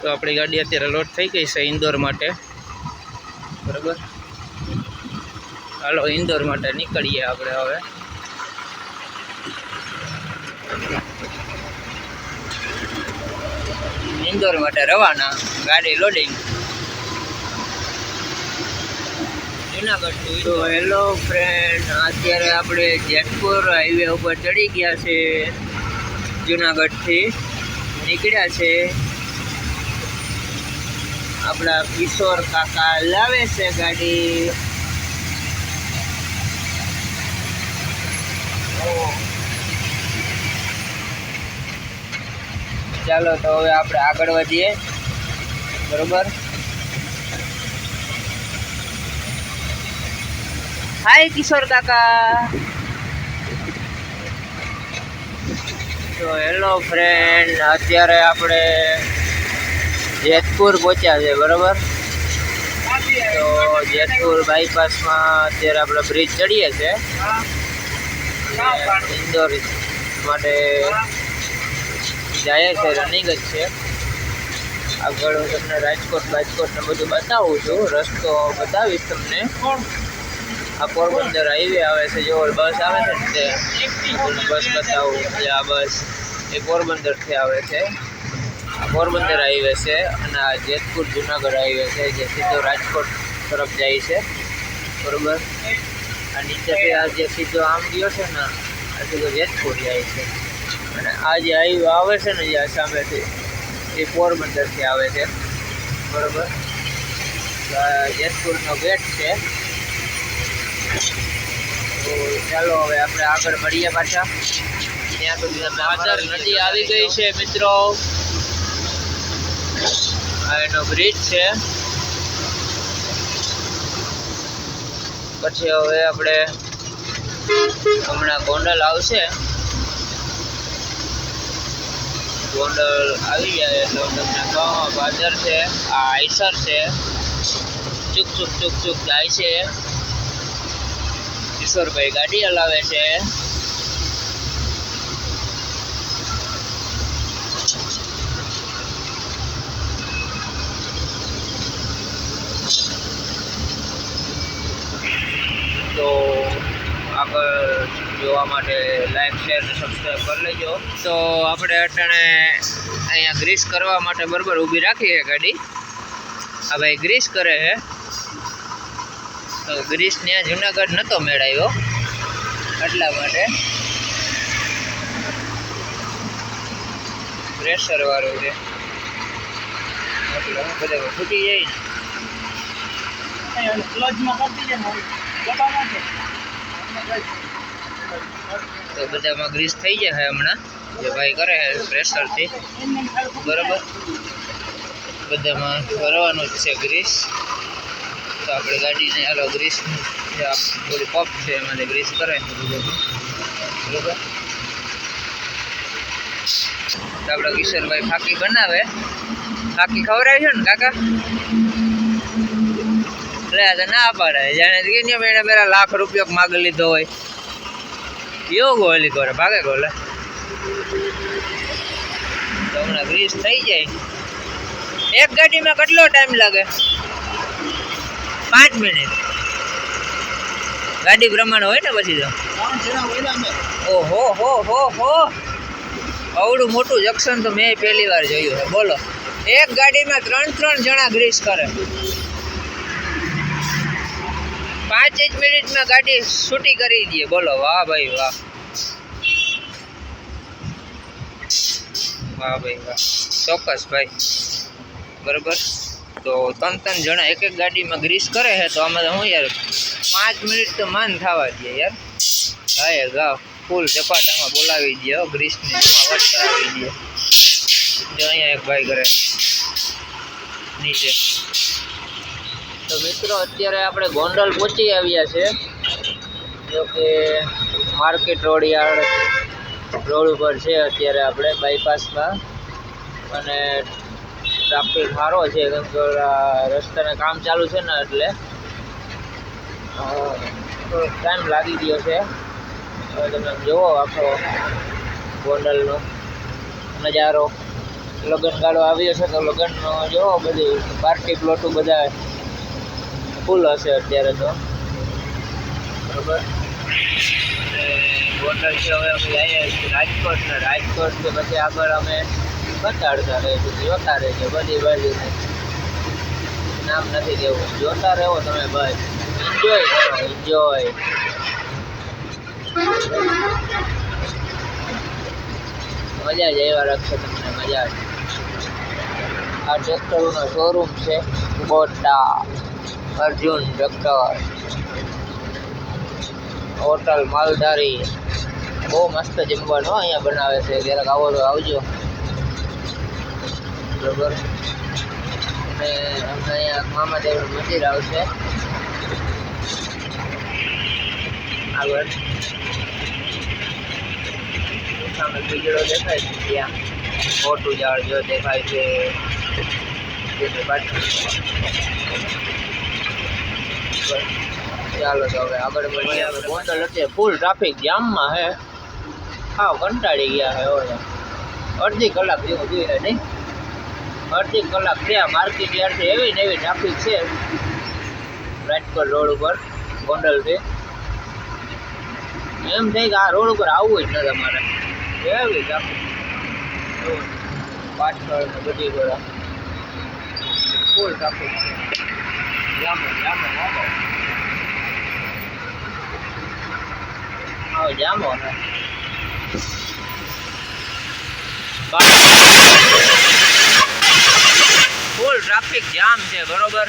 તો આપણી ગાડી અત્યારે લોડ થઈ ગઈ છે ઇન્દોર માટે. બરાબર? હાલો, ઇન્દોર માટે નીકળીએ આપણે હવે. ઇન્દોર માટે રવાના, ગાડી લોડિંગ. જુનાગઢ હેલો ફ્રેન્ડ અત્યારે આપણે જેતપુર હાઈવે ઉપર ચડી ગયા છે. જુનાગઢથી નીકળ્યા છે. આપણા કિશોર કાકા લાવે છે ગાડી. ચાલો તો હવે આપણે આગળ વધીએ. બરોબર? હાય કિશોર કાકા. તો હેલો ફ્રેન્ડ અત્યારે આપણે જેતપુર પહોંચ્યા છે, બરાબર? તો જેતપુર બાયપાસમાં અત્યારે આપણે બ્રિજ ચડીએ છે ઇન્દોર માટે જાય છે રનિંગ જ છે. આગળ હું તમને રાજકોટ, બાજકોટ ને બધું બતાવું છું. રસ્તો બતાવીશ તમને. આ પોરબંદર હાઈવે આવે છે, જો બસ આવે છે ને તે. બસ બતાવું, એટલે આ બસ એ પોરબંદરથી આવે છે. આ પોરબંદર હાઈવે છે અને આ જેતપુર જુનાગઢ હાઈવે છે જે સીધો રાજકોટ તરફ જાય છે. બરોબર? આ નીચેથી આ જે સીધો આમ ગયો છે ને, આ સીધો જેતપુર જાય છે. અને આ જે હાઈવે આવે છે ને જ્યાં સામેથી, એ પોરબંદરથી આવે છે. બરોબર? જેતપુરનો ગેટ છે. ચાલો હવે આપણે આગળ મળીએ પાછા. ત્યાં સુધી અમે નદી આવી ગઈ છે મિત્રો. આ એનો બ્રિજ છે. પછી હવે આપણે હમણાં ગોંડલ આવશે. ગોંડલ આવી જાય એટલે હું તમને કહું બાજર છે આ આઈસર છે. ચૂક ચૂક ચૂક ચૂક જાય છે. કિશોરભાઈ ગાડી હલાવે છે. તો આગળ જોવા માટે લાઈક શેર અને સબસ્ક્રાઈબ કરી લેજો. તો આપણે અટાણે અહીંયા ગ્રીસ કરવા માટે બરાબર ઊભી રાખીએ ગાડી. આ ભાઈ ગ્રીસ કરે છે. તો ગ્રીસ ત્યાં જુનાગઢ નહોતો મેળાયો એટલા માટે. પ્રેશર વાળું છે. એટલે હું ફૂટી જાય તો બધામાં ગ્રીસ થઈ જાય હમણાં. જે ભાઈ કરે છે પ્રેશરથી બરાબર? બધામાં કરવાનું જ છે ગ્રીસ તો આપણે ગાડીને હાલો ગ્રીસ જે થોડી પપ છે એમાંથી ગ્રીસ કરે બરાબર? તો આપણે કિશોરભાઈ ફાકી બનાવે. ફાકી ખવડાવી છે ને, કાકા? એટલે ના પાડે. જાણે કે એને પેલા લાખ રૂપિયા માગ લીધો હોય. કેવો ગોલી કરે, ભાગે ગોલે. તો હમણાં ગ્રીસ થઈ જાય. એક ગાડીમાં કેટલો ટાઈમ લાગે? પાંચ મિનિટ. ગાડી પ્રમાણે હોય ને પછી તો? ઓહો, હો હો હો. અવડું મોટું જંકશન તો મેં પહેલી વાર જોયું છે. બોલો. એક ગાડીમાં ત્રણ ત્રણ જણા ગ્રીસ કરે. પાંચ જ મિનિટમાં ગાડી છૂટી કરી દે. બોલો, વાહ ભાઈ, વાહ. વાહ ભાઈ, વાહ. ચોક્કસ ભાઈ. બરાબર? તો ત્રણ ત્રણ જણા એક એક ગાડીમાં ગ્રીસ કરે છે, તો અમારે હું યાર પાંચ મિનિટ તો માન થવા દે યાર. હા ગાવ ફૂલ ચપાટામાં બોલાવી દે ગ્રીસને એમાં વાત કરાવી દે. જો અહીંયા એક ભાઈ કરે. નીચે. તો મિત્રો, અત્યારે આપણે ગોંડલ પહોંચી આવ્યા છે. જો કે માર્કેટ રોડ યાર્ડ રોડ ઉપર છે અત્યારે આપણે બાયપાસમાં અને ટ્રાફિક સારો છે, કેમ કે રસ્તાને કામ ચાલુ છે ને એટલે થોડોક ટાઈમ લાગી ગયો છે. હવે તમે જુઓ આખો ગોંડલનો નજારો. લગ્ન ગાળો આવ્યો છે તો લગ્નનો જોવો બધી પાર્ટી પ્લોટું બધા ફૂલ હશે અત્યારે તો. બરોબર? હોટલ છે, હવે અમે જઈએ રાજકોટ ને રાજકોટ કે પછી આગળ અમે બતાડતા રહીશું જોતા રહેજો બધી બાજુ નામ નથી દેવું જોતા રહો તમે બસ એન્જોય કરો એન્જોય મજા જ એવા રાખશે તમને, મજા જ. આ ટ્રેક્ટરોનો શોરૂમ છે ગોટા અર્જુન ટ્રેક્ટર. હોટલ માલધારી. બહુ મસ્ત જમવાનું અહીંયા બનાવે છે. ક્યારેક આવો તો આવજો. બરોબર. અને અમને અહીંયા મામાદેવનું મંદિર આવશે. આગળ. સામે બીજડો દેખાય છે ત્યાં. મોટું ઝાડ જો દેખાય છે. ચાલો તો હવે આગળ મળીએ ગોંડલ અત્યારે ફૂલ ટ્રાફિક જામમાં હે. હા કંટાળી ગયા હે હવે અડધી કલાક જેવું જોઈએ નહીં. અડધી કલાક થયા માર્કેટ યાર્ડથી એવી ને એવી ટ્રાફિક છે. રાજકોટ રોડ ઉપર, ગોંડલથી. એમ થાય કે આ રોડ ઉપર આવવું જ ન તમારે એવી ટ્રાફિક પાછળ બધી બધા ફૂલ ટ્રાફિક જામો જામો જામો. આવો જામો ફૂલ ટ્રાફિક જામ છે બરોબર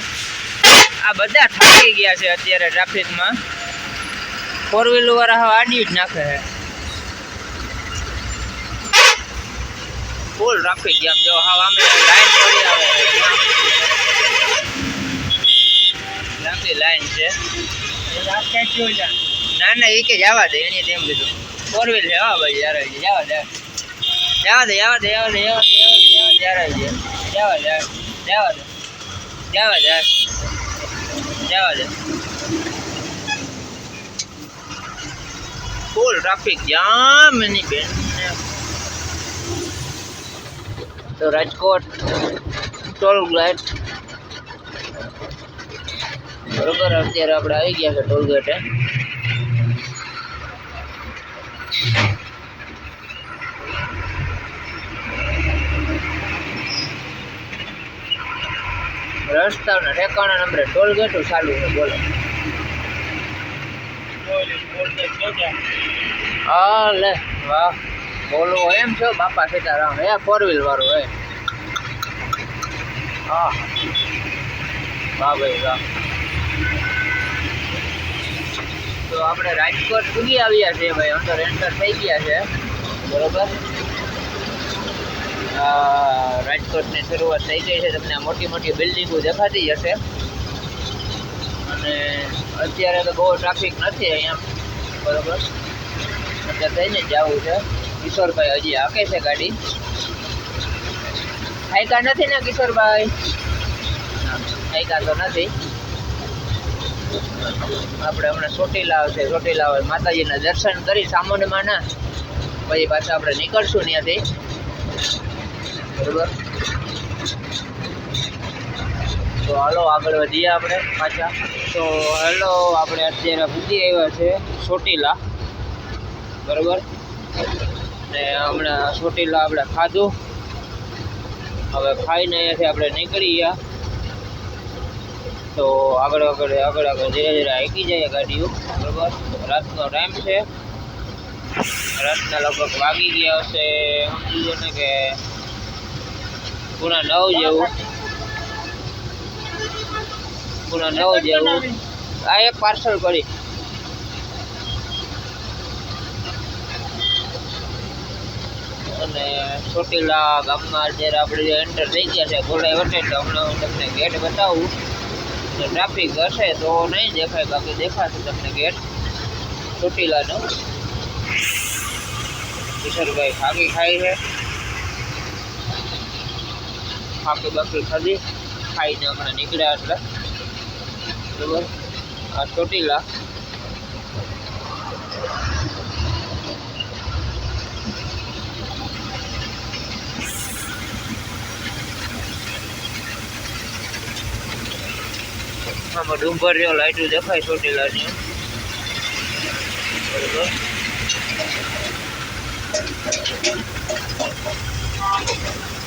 આ બધા થાકી ગયા છે અત્યારે ટ્રાફિકમાં ફોર વ્હીલર વાળા હવે આડી જ નાખે છે ફૂલ ટ્રાફિક જામ જો હા અમે લાઈન પડી આવે લાંબી લાઈન છે ના ના એ કે જવા દે એની તેમ કીધું ફોર વ્હીલ છે હા ભાઈ યાર જવા દે જવા દે જવા દે જવા દે જવા દે જવા દે જવા દે જવા દે જવા દે જવા દે. ફૂલ ટ્રાફિક જામ એની બેન. તો રાજકોટ ટોલ ગેટ બરોબર, અત્યારે આપણે આવી ગયા છે ટોલ ગેટે રસ્તાના ઠેકાણા નંબરે ટોલ ગેટું ચાલુ છે, બોલો. હા, લે, વાહ. બોલો, એમ છો? બાપા સીતારામ. હે ફોર વ્હીલ વાળું હે હા. વાહ ભાઈ, વાહ. તો આપણે રાજકોટ પૂગી આવ્યા છીએ ભાઈ. અંદર એન્ટર થઈ ગયા છે. બરોબર? રાજકોટની શરૂઆત થઈ ગઈ છે. તમને મોટી મોટી બિલ્ડિંગો દેખાતી હશે. અને અત્યારે તો બહુ ટ્રાફિક નથી અહીંયા. બરોબર? અત્યારે થઈને જવું છે. કિશોરભાઈ હજી હાકે છે ગાડી. હાઈકા નથી ને કિશોરભાઈ? હાઈકા તો નથી. આપણે હમણાં ચોટીલા આવશે. ચોટીલા માતાજીના દર્શન કરી સામાનમાં ના. પછી પાછા આપણે નીકળશું ત્યાંથી. બરોબર? તો હાલો, આગળ વધીએ આપણે પાછા. તો હાલો, આપણે અત્યારે પૂજી આવ્યા છે ચોટીલા. બરોબર? ને હમણાં ચોટીલા આપણે ખાધું. હવે ખાઈને અહીંયાથી આપણે નીકળી ગયા. તો આગળ આગળ આગળ આગળ ધીરે ધીરે હાકી જાય ગાડીઓ. બરોબર? રાતનો ટાઈમ છે. રાતના લગભગ વાગી ગયા હશે, સમજી ને કે પૂરા નવ જેવું. પૂરા નવ જેવું. આ એક પાર્સલ કરી. અને ચોટીલા ગામમાં અત્યારે આપણે એન્ટર થઈ ગયા છે ઘોડાઈ વટે તો હમણાં હું તમને ગેટ બતાવું. ટ્રાફિક હશે તો નહીં દેખાય, બાકી દેખાશે તમને ગેટ ચોટીલાનો. કિશોરભાઈ ખાગી ખાઈ છે. આપણે બાકી ખાધી ખાઈને હમણાં નીકળ્યા એટલે બરાબર? આ ચોટીલા. આમાં ડુંગર રહ્યો લાઈટું દેખાય ચોટીલાની. બરોબર? Thank you.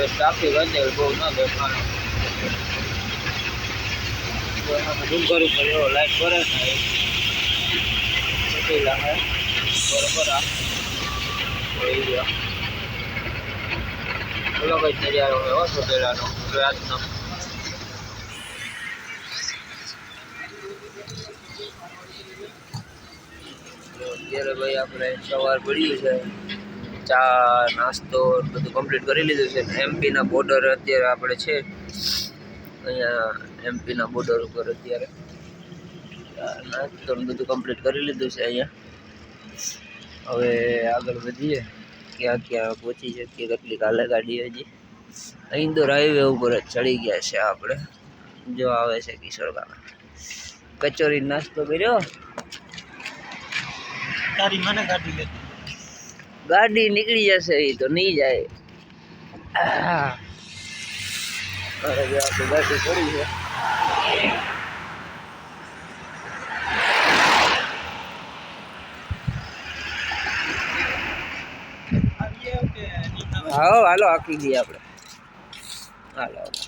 આવશે ટ્રાફિક હશે બહુ ન દેખાણો એવો લાઈટ કરે ને ચોટીલા હે બરોબર આ. જોઈ લ્યો નજારો અત્યારે ભાઈ આપણે સવાર પડી છે. ચા, નાસ્તો બધું કમ્પ્લીટ કરી લીધું છે એમપીના બોર્ડર અત્યારે આપણે છે અહીંયા એમપીના બોર્ડર ઉપર અત્યારે નાસ્તો બધું કમ્પ્લીટ કરી લીધું છે અહીંયા. હવે આગળ વધીએ. ક્યાં ક્યાં પહોંચી શકીએ? કેટલીક હાલે ગાડી હજી. ઇન્દોર હાઈવે ઉપર જ ચડી ગયા છે આપણે. જો આવે છે કિશોર કાકા કચોરી નાસ્તો કર્યો? તારી મને કાઢી લે ગાડી નીકળી જશે એ તો નહીં જાય. ગાડી પડી છે. હા હાલો આખી ગઈ આપણે. હાલો.